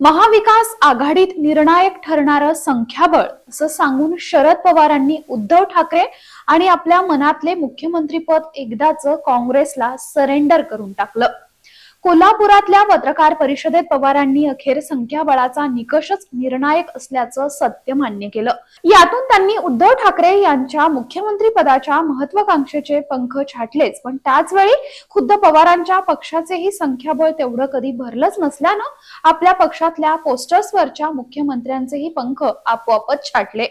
महाविकास आघाडीत निर्णायक ठरणारं संख्याबळ असं सांगून शरद पवारांनी उद्धव ठाकरे आणि आपल्या मनातले मुख्यमंत्रीपद एकदाच काँग्रेसला सरेंडर करून टाकलं. कोल्हापुरातल्या पत्रकार परिषदेत पवारांनी अखेर संख्याबळाचा निकषच निर्णायक असल्याचं सत्य मान्य केलं. यातून त्यांनी उद्धव ठाकरे यांच्या मुख्यमंत्री पदाच्या महत्वाकांक्षेचे पंख छाटलेच. पण त्याच वेळी खुद्द पवारांच्या पक्षाचेही संख्याबळ तेवढं कधी भरलंच नसल्यानं आपल्या पक्षातल्या पोस्टर्सवरच्या मुख्यमंत्र्यांचेही पंख आपोआपच छाटले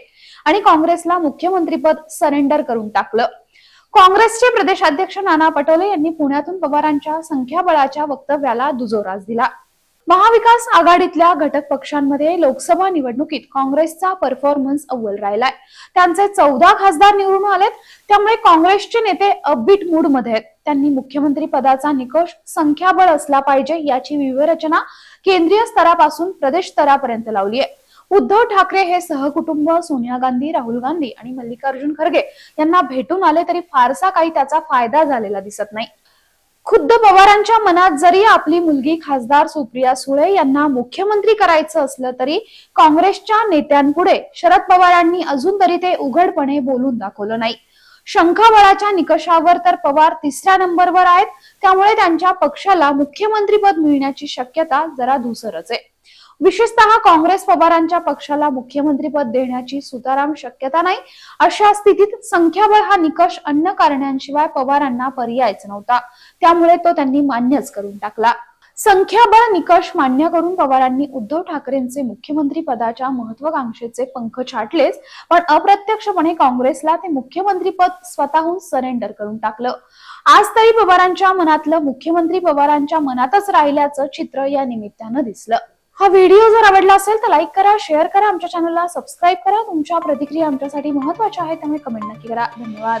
आणि काँग्रेसला मुख्यमंत्रीपद सरेंडर करून टाकलं. काँग्रेसचे प्रदेशाध्यक्ष नाना पटोले यांनी पुण्यातून पवारांच्या संख्याबळाच्या वक्तव्याला दुजोराच दिला. महाविकास आघाडीतल्या घटक पक्षांमध्ये लोकसभा निवडणुकीत काँग्रेसचा परफॉर्मन्स अव्वल राहिलाय. त्यांचे चौदा खासदार निवडून आलेत त्यामुळे काँग्रेसचे नेते अपबीट मूडमध्ये आहेत. त्यांनी मुख्यमंत्री पदाचा निकष संख्याबळ असला पाहिजे याची व्यूहरचना केंद्रीय स्तरापासून प्रदेश स्तरापर्यंत लावली आहे उद्धव ठाकरे हे सहकुटुंब सोनिया गांधी राहुल गांधी आणि मल्लिकार्जुन खरगे यांना भेटून आले तरी फारसा काही त्याचा फायदा झालेला दिसत नाही. खुद्द पवारांच्या मनात जरी आपली मुलगी खासदार सुप्रिया सुळे यांना मुख्यमंत्री करायचं असलं तरी काँग्रेसच्या नेत्यांपुढे शरद पवारांनी अजून तरी ते उघडपणे बोलून दाखवलं नाही. शंखाबळाच्या निकषावर तर पवार तिसऱ्या नंबरवर आहेत. त्यामुळे त्यांच्या पक्षाला मुख्यमंत्रीपद मिळण्याची शक्यता जरा धुसरच आहे. विशेषतः काँग्रेस पवारांच्या पक्षाला मुख्यमंत्रीपद देण्याची सुताराम शक्यता नाही. अशा स्थितीत संख्याबळ हा निकष अन्य कारणांशिवाय पवारांना पर्यायच नव्हता. त्यामुळे तो त्यांनी मान्यच करून टाकला. संख्याबळ निकष मान्य करून पवारांनी उद्धव ठाकरेंचे मुख्यमंत्री पदाच्या महत्वाकांक्षेचे पंख छाटलेच पण अप्रत्यक्षपणे काँग्रेसला ते मुख्यमंत्री पद स्वतःहून सरेंडर करून टाकलं. आज तरी पवारांच्या मनातलं मुख्यमंत्री पवारांच्या मनातच राहिल्याचं चित्र या निमित्तानं दिसलं. हा व्हिडिओ जर आवडला असेल तर लाईक करा शेअर करा आमच्या चॅनलला सबस्क्राईब करा. तुमच्या प्रतिक्रिया आमच्यासाठी महत्त्वाच्या आहेत त्यामुळे कमेंट नक्की करा. धन्यवाद.